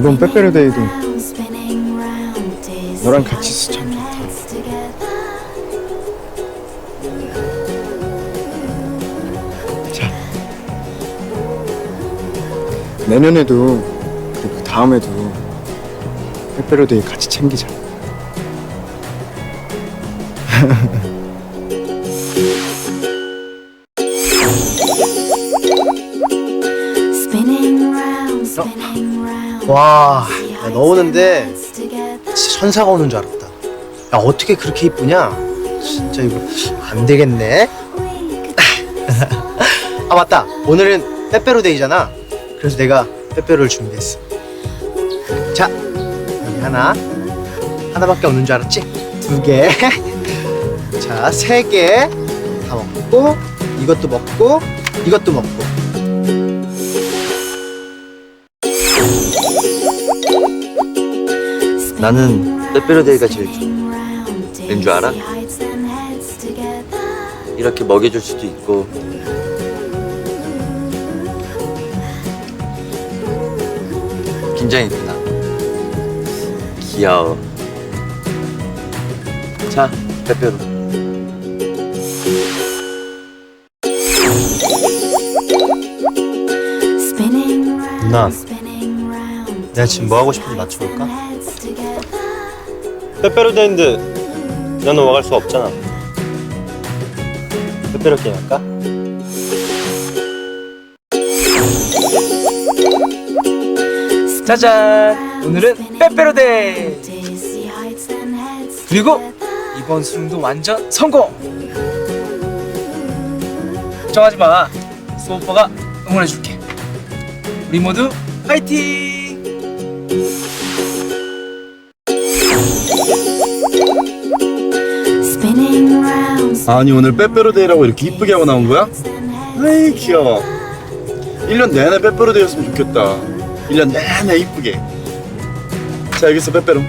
이번 빼빼로데이도 너랑 같이 있어 참 좋다. 자 내년에도 그리고 그 다음에도 빼빼로데이 같이 챙기자 와, 야, 너 오는데 진짜 천사가 오는 줄 알았다. 야, 어떻게 그렇게 이쁘냐? 진짜 이거 안 되겠네. 아, 맞다. 오늘은 빼빼로 데이잖아. 그래서 내가 빼빼로를 준비했어. 자, 여기 하나. 하나밖에 없는 줄 알았지? 두 개. 자, 세 개. 다 먹고, 이것도 먹고, 이것도 먹고. 나는 빼빼로데이가 제일 좋아. 왠 줄 알아? 이렇게 먹여줄 수도 있고. 긴장했구나? 귀여워. 자 빼빼로. 누나, 내가 지금 뭐 하고 싶은지 맞춰볼까? 빼빼로데이인데 너는 와갈 수 없잖아. 빼빼로 게임 할까? 짜잔! 오늘은 빼빼로데이! 그리고 이번 수능도 완전 성공! 걱정하지 마. 수 오빠가 응원해줄게. 우리 모두 화이팅! 아니 오늘 빼빼로데이라고 이렇게 이쁘게 하고 나온 거야? 아이 귀여워. 1년 내내 빼빼로데이였으면 좋겠다. 1년 내내 이쁘게. 자 여기 있어 빼빼로